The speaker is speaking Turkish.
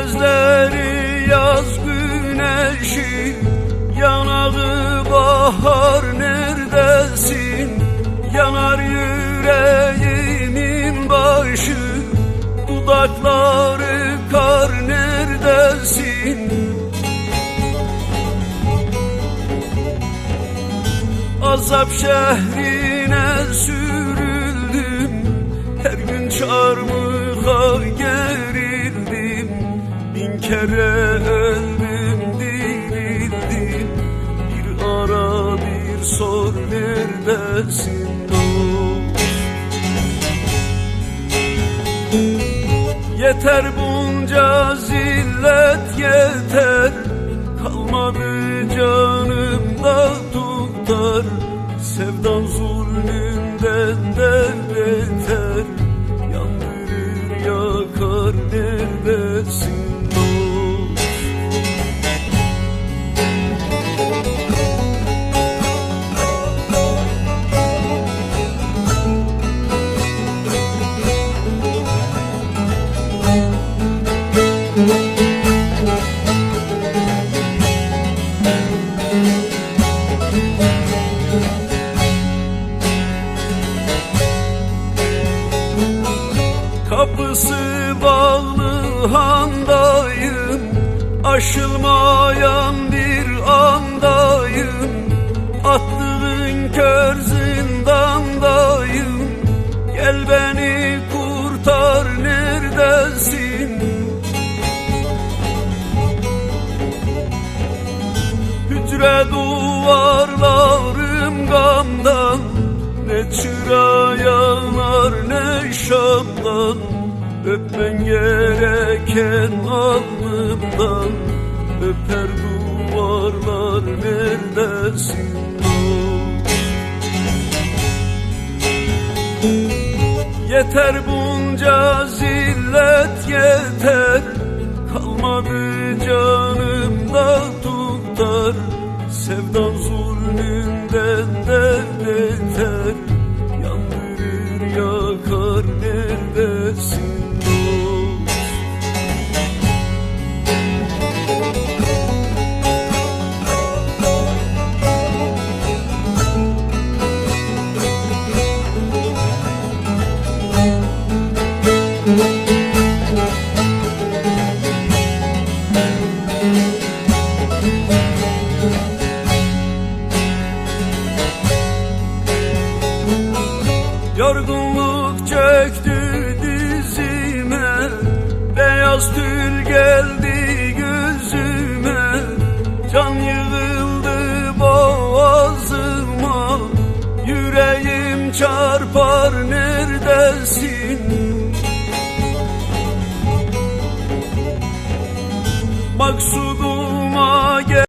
Gözleri yaz güneşi Yanağı bahar neredesin? Yanar yüreğimin başı Dudakları kar neredesin? Azap şehrine sürüldüm Her gün çarmıha Bin kere öldüm dirildim Bir ara bir sor neredesin Yeter bunca zillet yeter. Kalmadı canımda tutar. Sevdan zulmünden Kapısı bağlı handayım Aşılmayan bir andayım. Attığın kör zindandayım Gel beni kurtar neredesin? Hücre duvarlarım gamdan Ne çıra yanar ne şamdan Öpmen gereken alnımdan Öper duvarlar neredesin? Yeter bunca zillet yeter Kalmadı canımda Yorgunluk çöktü dizime. Beyaz tül geldi